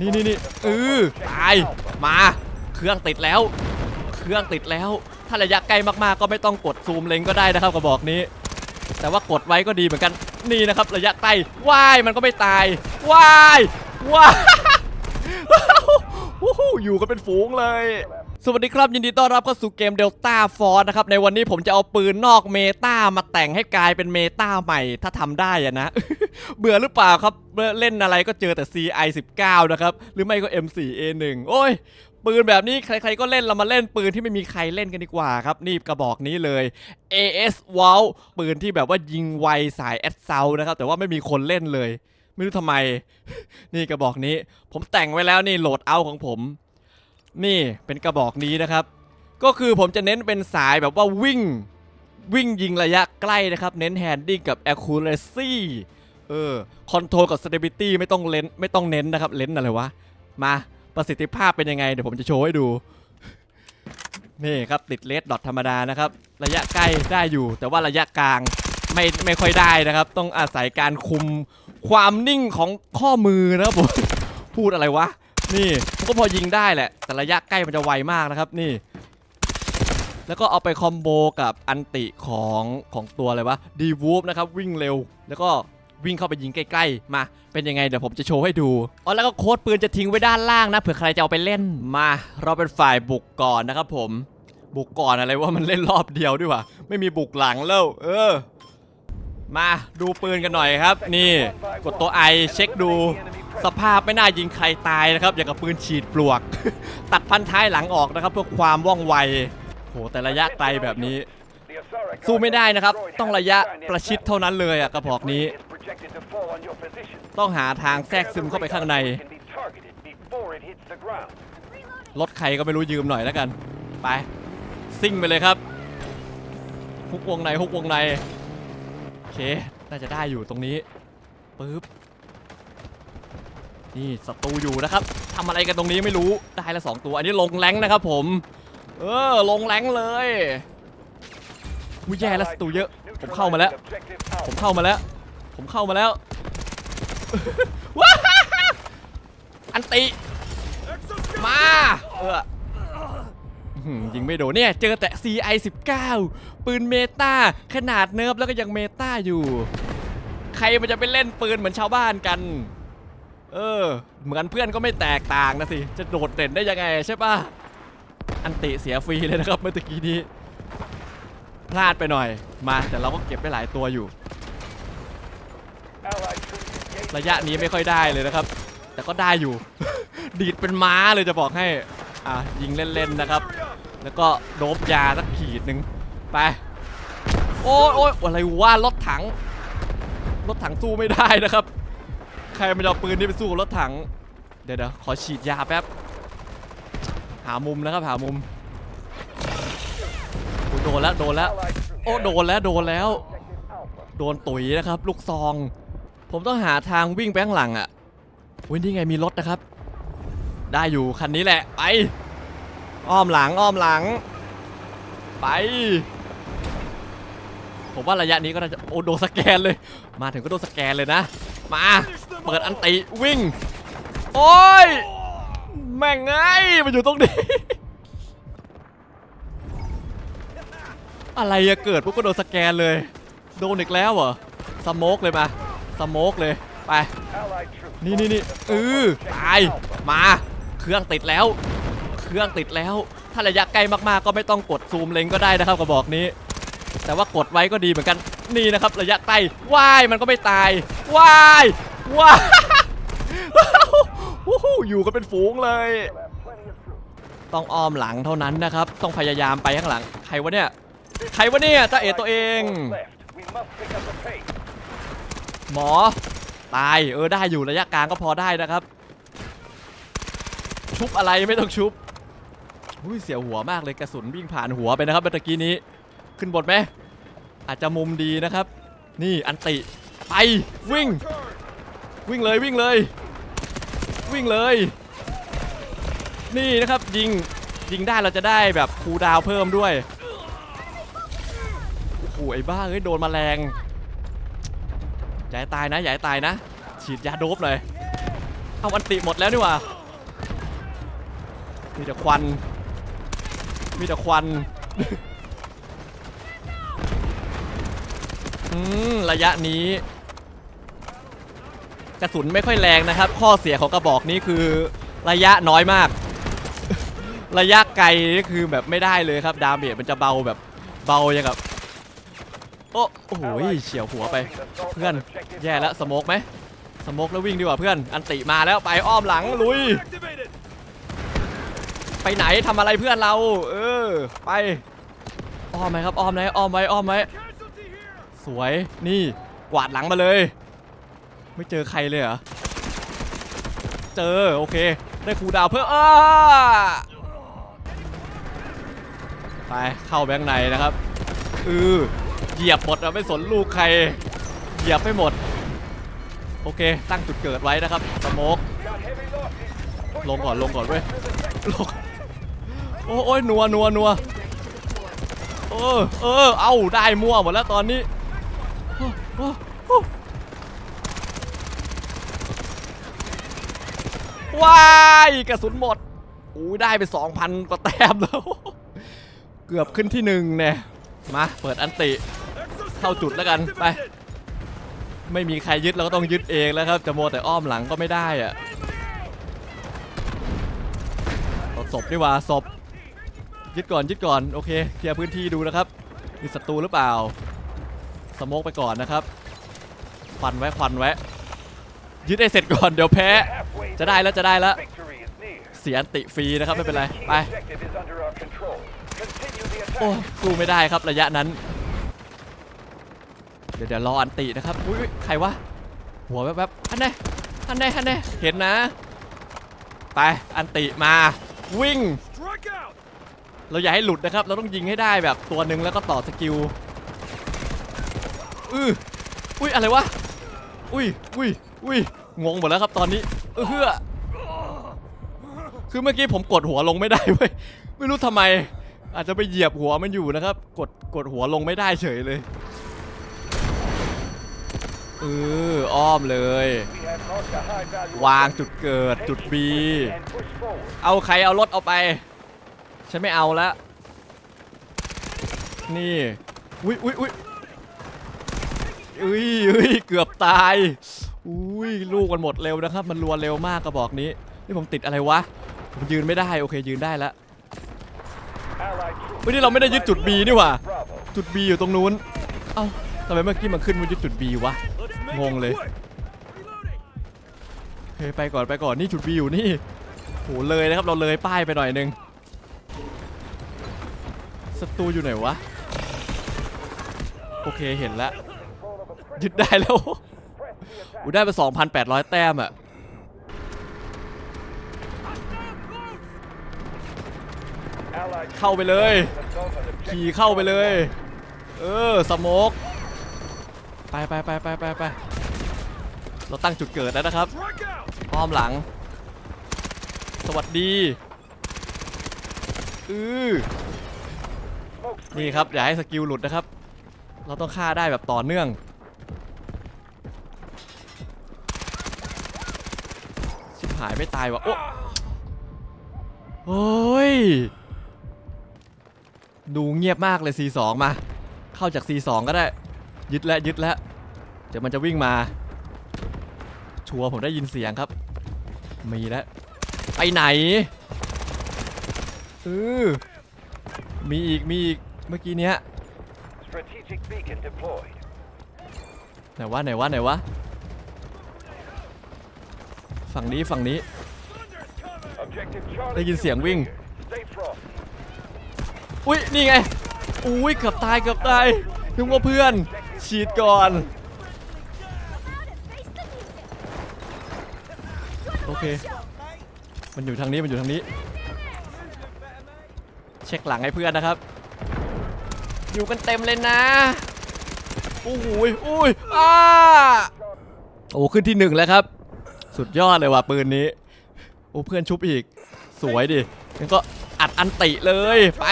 นี่นี่นี่เออตายมา เครื่องติดแล้ว เครื่องติดแล้ว ถ้าระยะใกล้มากๆ ก็ไม่ต้องกดซูมเล็งก็ได้นะครับกระบอกนี้ แต่ว่ากดไว้ก็ดีเหมือนกัน นี่นะครับ ระยะใกล้ว่ายมันก็ไม่ตายว่ายว้าวู้อยู่กันเป็นฝูงเลย สวัสดีครับยินดีต้อนรับเข้าสู่เกม Delta Force นะครับ ในวันนี้ผมจะเอาปืนนอกเมตามาแต่งให้กลายเป็นเมตาใหม่ถ้าทำได้อะนะ เบื่อหรือเปล่าครับ เล่นอะไรก็เจอแต่ CI 19นะครับ หรือไม่ก็ M4A1 โอ้ย ปืนแบบนี้ใครๆก็เล่นเรามาเล่นปืนที่ไม่มีใครเล่นกันดีกว่าครับ นี่กระบอกนี้เลย AS WOW ปืนที่แบบว่ายิงไวสายแอดเซานะครับแต่ว่าไม่มีคนเล่นเลย ไม่รู้ทำไม นี่กระบอกนี้ ผมแต่งไว้แล้วนี่โหลดเอาของผม นี่เป็นกระบอกนี้นะครับ ก็คือผมจะเน้นเป็นสายแบบว่าวิ่ง วิ่งยิงระยะใกล้นะครับ เน้นแฮนดิ้งกับ accuracy เออคอนโทรลกับ stability ไม่ต้องเล่นไม่ต้องเน้นนะครับ เล่นอะไรวะ มาประสิทธิภาพเป็นยังไง เดี๋ยวผมจะโชว์ให้ดู นี่ครับติดเลสดอทธรรมดานะครับ ระยะใกล้ได้อยู่ แต่ว่าระยะกลางไม่ไม่ค่อยได้นะครับ ต้องอาศัยการคุมความนิ่งของข้อมือนะครับผมพูดอะไรวะ นี่ก็พอยิงได้แหละ แต่ระยะใกล้มันจะไวมากนะครับนี่ แล้วก็เอาไปคอมโบกับอันติของของตัวอะไรวะดีวูฟนะครับวิ่งเร็ว แล้วก็วิ่งเข้าไปยิงใกล้ๆ มา เป็นยังไงเดี๋ยวผมจะโชว์ให้ดูอ๋อแล้วก็โค้ดปืนจะทิ้งไว้ด้านล่างนะเผื่อใครจะเอาไปเล่นมา เราเป็นฝ่ายบุกก่อนนะครับผม บุกก่อนอะไรว่ามันเล่นรอบเดียวด้วยวะไม่มีบุกหลังแล้ว เออ มาดูปืนกันหน่อยครับ นี่กดตัวไอเช็คดู สภาพไม่น่ายิงใครตายนะครับ อย่างกับปืนฉีดปลวก ตัดพันท้ายหลังออกนะครับ เพื่อความว่องไวโหแต่ระยะไกลแบบนี้ สู้ไม่ได้นะครับ ต้องระยะประชิดเท่านั้นเลยอะกระบอกนี้ ต้องหาทางแทรกซึมเข้าไปข้างในรถใครก็ไม่รู้ยืมหน่อยแล้วกัน ไป ซิ่งไปเลยครับฮุกวงในฮุกวงใน เคน่าจะได้อยู่ตรงนี้ปึ๊บนี่ศัตรูอยู่นะครับทำอะไรกันตรงนี้ไม่รู้ได้ละสองตัว อันนี้ลงแรงนะครับผม เออลงแรงเลยวิแย่แล้วศัตรูเยอะ ผมเข้ามาแล้ว ผมเข้ามาแล้ว ผมเข้ามาแล้วว้าอันติมาเออ ยิงไม่โดนเนี่ยเจอแต่ CI 19 ปืนเมตาขนาดเนิร์ฟแล้วก็ยังเมตาอยู่ ใครมันจะไปเล่นปืนเหมือนชาวบ้านกัน เออ เหมือนเพื่อนก็ไม่แตกต่างนะสิ จะโดดเด่นได้ยังไงใช่ปะอันติเสียฟรีเลยนะครับเมื่อตะกี้นี้ พลาดไปหน่อยมาแต่เราก็เก็บไปหลายตัวอยู่ ระยะนี้ไม่ค่อยได้เลยนะครับ แต่ก็ได้อยู่ ดีดเป็นม้าเลยจะบอกให้ อะยิงเล่นๆนะครับ แล้วก็โดบยาสักขีดหนึ่งไป โอ้ยโอ้ยอะไรว่ารถถัง รถถังสู้ไม่ได้นะครับ ใครมันเอาปืนนี้ไปสู้กับรถถัง เดี๋ยวเดี๋ยวขอฉีดยาแป๊บ หามุมนะครับหามุมโดนแล้วโดนแล้วโอ้โดนแล้วโดนแล้ว โดนตุ๋ยนะครับ ลูกซอง ผมต้องหาทางวิ่งไปข้างหลังอะ่ะวินี่ไงมีรถนะครับ ได้อยู่คันนี้แหละ ไป อ้อมหลังอ้อมหลัง ไป ผมว่าระยะนี้ก็น่าจะโอ้โดนสแกนเลย มาถึงก็โดนสแกนเลยนะ มา เปิดอันติวิ่ง โอ้ย แม่งไงมันอยู่ตรงนี้ อะไรอะเกิดปุ๊บก็โดนสแกนเลย โดนอีกแล้วเหรอ สโมกเลยมา สโมกเลย ไป นี่นี่นี่เออตาย มา เครื่องติดแล้ว เครื่องติดแล้ว ถ้าระยะใกล้มากๆก็ไม่ต้องกดซูมเล็งก็ได้นะครับกระบอกนี้ แต่ว่ากดไว้ก็ดีเหมือนกันนี่นะครับ ระยะใกล้ว่ายมันก็ไม่ตายว่ายว่ายวู้ฮู้อยู่กันเป็นฝูงเลย ต้องอ้อมหลังเท่านั้นนะครับ ต้องพยายามไปข้างหลัง ใครวะเนี่ยใครวะเนี่ยจ้าเอ๋ตัวเอง หมอตายเออได้อยู่ระยะกลางก็พอได้นะครับ ชุบอะไรไม่ต้องชุบอุ้ยเสียหัวมากเลยกระสุนวิ่งผ่านหัวไปนะครับเมื่อกี้นี้ ขึ้นบทไหมอาจจะมุมดีนะครับ นี่อันติไปวิ่ง วิ่งเลยวิ่งเลย วิ่งเลย นี่นะครับยิงยิงได้เราจะได้แบบคูดาวเพิ่มด้วยโอ้โหไอ้บ้าเอ้ยโดนแมลงอย่าให้ตายนะอย่าให้ตายนะ ฉีดยาโดบเลยเอาอันติหมดแล้วนี่ว่า มีแต่ควัน มีแต่ควัน อืม ระยะนี้ กระสุนไม่ค่อยแรงนะครับ ข้อเสียของกระบอกนี้คือ ระยะน้อยมาก ระยะไกลนี่คือแบบไม่ได้เลยครับ ดาเมจมันจะเบาแบบเบาอย่างกับโอ้โอ้โหเฉียวหัวไป เพื่อน แย่แล้วสโมกไหมสโมกแล้ววิ่งดีกว่าเพื่อน อันติมาแล้วไปอ้อมหลังลุย ไปไหนทำอะไรเพื่อนเรา เออ ไป อ้อมไหมครับ อ้อมไหมอ้อมไว้อ้อมไว้สวย นี่ กวาดหลังมาเลย ไม่เจอใครเลยเหรอ เจอ โอเค ได้คูดาวเพิ่มอ้าไป เข้าแบงค์ในนะครับเออเหยียบหมดอะไม่สนลูกใคร เหยียบให้หมด โอเค ตั้งจุดเกิดไว้นะครับ สโมกลงก่อน ลงก่อนเว้ย ลง โอ้โอ้ยนัวนัวนัวเออเออเอาได้มั่วหมดแล้วตอนนี้ว้ายกระสุนหมดอู้ได้ไป 2,000 กว่าแต้มแล้ว เกือบขึ้นที่หนึ่งเนี่ยมาเปิดอันติ เข้าจุดแล้วกันไป ไม่มีใครยึดเราก็ต้องยึดเองแล้วครับ จะโมวแต่อ้อมหลังก็ไม่ได้อะศพนี่หว่าศพ ยึดก่อนยึดก่อนโอเคเคลียร์พื้นที่ดูนะครับ มีศัตรูหรือเปล่า สโมกไปก่อนนะครับควันไว้ควันไว้ยึดให้เสร็จก่อนเดี๋ยวแพ้ จะได้แล้วจะได้แล้ว เสียอันติฟรีนะครับไม่เป็นไรไปโอ้สู้ไม่ได้ครับระยะนั้น เดี๋ยวเดี๋ยวรออันตินะครับอุ้ยอุ๊ยใครวะหัวแวบๆอันไหนอันไหนอันไหนเห็นนะ ไปอันติมาวิ่ง เราอย่าให้หลุดนะครับ เราต้องยิงให้ได้แบบตัวหนึ่งแล้วก็ต่อสกิลอืออุ้ยอะไรวะ อุ้ยอุ้ยอุ้ยงงหมดแล้วครับตอนนี้เออคือคือเมื่อกี้ผมกดหัวลงไม่ได้เว้ย ไม่รู้ทำไม อาจจะไปเหยียบหัวมันอยู่นะครับ กดกดหัวลงไม่ได้เฉยเลยเอออ้อมเลย วางจุดเกิดจุด B เอาใครเอารถเอาไป ฉันไม่เอาแล้วนี่ อุ้ยอุ้ยอุ้ยอุ้ยอุ้ยเกือบตาย อุ้ยลูกมันหมดเร็วนะครับ มันรัวเร็วมากกระบอกนี้ นี่ผมติดอะไรวะ ผมยืนไม่ได้ โอเคยืนได้แล้วเฮ้ยนี่เราไม่ได้ยึดจุด B นี่หว่า จุด B อยู่ตรงนู้น เอ้าทำไมเมื่อกี้มันขึ้นมายึดจุด B วะ งงเลยเฮ้ยไปก่อนไปก่อนนี่จุด B อยู่นี่โหเลยนะครับเราเลยป้ายไปหน่อยนึง ศัตรูอยู่ไหนวะ โอเคเห็นแล้วยึดได้แล้วอูได้ไป 2,800 แต้มอะเข้าไปเลย ขี่เข้าไปเลย เออสโมกไปไปไปไปไปไปเราตั้งจุดเกิดแล้วนะครับอ้อมหลัง สวัสดี อือ นี่ครับอย่าให้สกิลหลุดนะครับ เราต้องฆ่าได้แบบต่อเนื่อง ชิบหายไม่ตายวะโอ้โอ้ย ดูเงียบมากเลย C2 มา เข้าจาก C2 ก็ได้ ยึดแล้วยึดแล้ว เดี๋ยวมันจะวิ่งมา ชัวร์ผมได้ยินเสียงครับ มีแล้ว ไปไหนเออ มีอีก มีอีก เมื่อกี้เนี้ย Strategic beacon deployed. ไหนวะไหนวะไหนวะ ฝั่งนี้ฝั่งนี้ Objective Charlie. ได้ยินเสียงวิ่ง Stay front. อุ้ยนี่ไง อุ้ยเกือบตายเกือบตายนึกว่าเพื่อน ฉีดก่อน โอเค มันอยู่ทางนี้มันอยู่ทางนี้ เช็คหลังให้เพื่อนนะครับ อยู่กันเต็มเลยนะโอ้โหอุ้ยอ้าโอ้ขึ้นที่หนึ่งแล้วครับ สุดยอดเลยว่ะปืนนี้ โอ้เพื่อนชุบอีก สวยดิงั้นก็อัดอันติเลยไป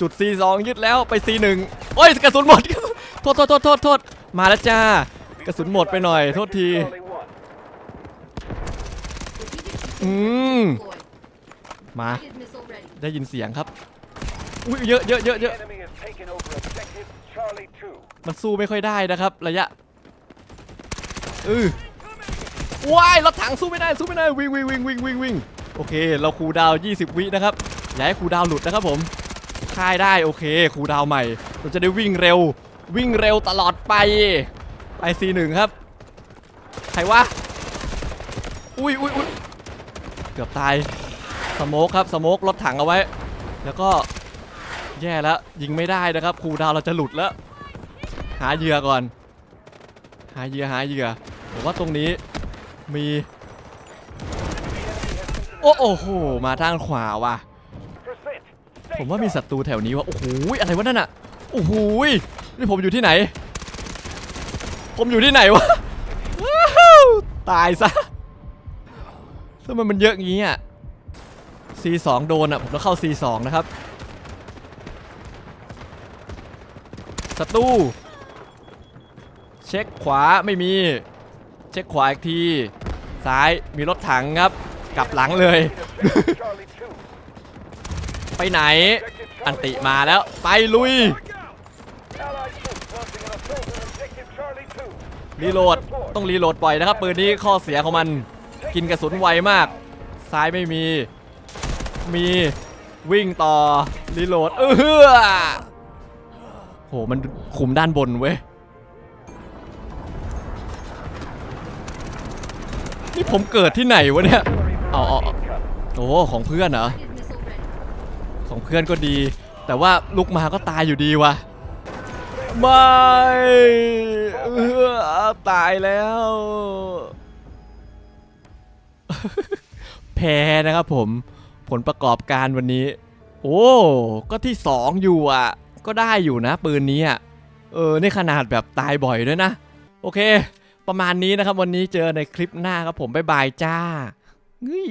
จุด C2 ยึดแล้วไป C1 โอ้ยกระสุนหมด โทษโทษโทษโทษโทษมาแล้วจ้ากระสุนหมดไปหน่อย โทษที อืม มา Guided missile ready. ได้ยินเสียงครับ อุ้ยเยอะเยอะเยอะเย The อะ enemy has taken over objective Charlie 2. มันสู้ไม่ค่อยได้นะครับ ระยะอือว้ายรถถังสู้ไม่ได้สู้ไม่ได้วิ่งวิ่งวิ่งวิ่งวิ่งวิ่งโอเค เราคูลดาวน์20 วินะครับอย่าให้คูลดาวน์หลุดนะครับผมค่ายได้โอเคคูลดาวน์ใหม่ เราจะได้วิ่งเร็ว วิ่งเร็วตลอดไปไป C1 ครับใครวะอุ้ยอุ้ยอุ้ยเกือบตาย สโมกครับสโมกรถถังเอาไว้ แล้วก็แย่แล้วยิงไม่ได้นะครับคูดาวเราจะหลุดแล้ว หาเหยื่อก่อน หาเหยื่อหาเหยื่อผมว่าตรงนี้มีโอ้โอ้โหมาทางขวาว่ะ ผมว่ามีศัตรูแถวนี้ว่ะโอ้โหอะไรวะนั่นอะโอ้โหนี่ผมอยู่ที่ไหน ผมอยู่ที่ไหนวะตายซะทำไมมันเยอะงี้อะ C2 โดนอะผมต้องเข้า C2 นะครับศัตรูเช็คขวาไม่มี เช็คขวาอีกที ซ้ายมีรถถังครับ กลับหลังเลย ไปไหน อันติมาแล้ว ไปลุย รีโหลด ต้องรีโหลดบ่อยนะครับ ปืนนี้ข้อเสียของมัน กินกระสุนไวมาก ซ้ายไม่มี มีวิ่งต่อรีโหลดเออโหมันคุมด้านบนเว้ยนี่ผมเกิดที่ไหนวะเนี่ยเอาเอาโอ้ของเพื่อนเหรอของเพื่อนก็ดี แต่ว่าลุกมาก็ตายอยู่ดีวะไม่เออตายแล้วแพ้นะครับผม ผลประกอบการวันนี้ โอ้ ก็ที่ 2 อยู่อะ ก็ได้อยู่นะ ปืนนี้อะ เออ ในขนาดแบบตายบ่อยด้วยนะ โอเค ประมาณนี้นะครับวันนี้เจอในคลิปหน้าครับผม บ๊ายบายจ้าเฮ้ย